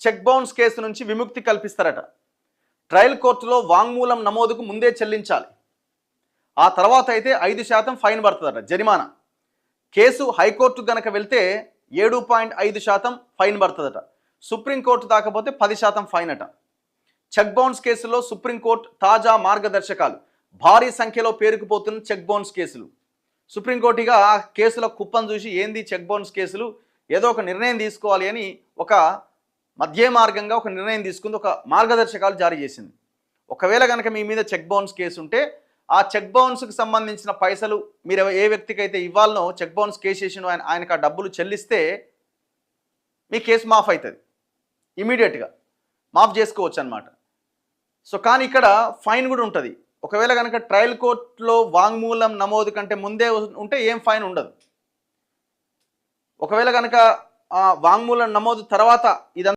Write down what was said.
Check bounce case నుంచి విముక్తి కల్పిస్తారట. Trial కోర్టులో వాంగ్మూలం నమోదుకు ముందే చెల్లించాలి. ఆ తర్వాత అయితే ఐదు శాతం ఫైన్ పడుతుందట జరిమానా. కేసు హైకోర్టు గనక వెళ్తే ఏడు పాయింట్ ఐదు శాతం ఫైన్ పడుతుందట. సుప్రీంకోర్టు దాకపోతే పది శాతం ఫైన్ అట. చెక్ బౌన్స్ కేసులో సుప్రీంకోర్టు తాజా మార్గదర్శకాలు. భారీ సంఖ్యలో పేరుకుపోతున్న చెక్ బౌన్స్ కేసులు. సుప్రీంకోర్టుగా ఆ కేసుల కుప్పం చూసి ఏంది చెక్ బౌన్స్ కేసులు? ఏదో ఒక నిర్ణయం తీసుకోవాలి అని ఒక మధ్య మార్గంగా ఒక నిర్ణయం తీసుకుంది ఒక మార్గదర్శకాలు జారీ చేసింది. ఒకవేళ కనుక మీ మీద చెక్ బౌన్స్ కేసు ఉంటే ఆ చెక్ బౌన్స్కి సంబంధించిన పైసలు మీరు ఏ వ్యక్తికి అయితే ఇవ్వాలనో చెక్ బౌన్స్ కేసు చేసిన ఆయన ఆయనకు ఆ డబ్బులు చెల్లిస్తే మీ కేసు మాఫ్ అవుతుంది ఇమీడియట్గా మాఫ్ చేసుకోవచ్చు అనమాట సో కానీ ఇక్కడ ఫైన్ కూడా ఉంటుంది. ఒకవేళ కనుక ట్రయల్ కోర్టులో వాంగ్మూలం నమోదు కంటే ముందే ఉంటే ఏం ఫైన్ ఉండదు. ఒకవేళ కనుక వాంగ్మూలం నమోదు తర్వాత ఇదంతా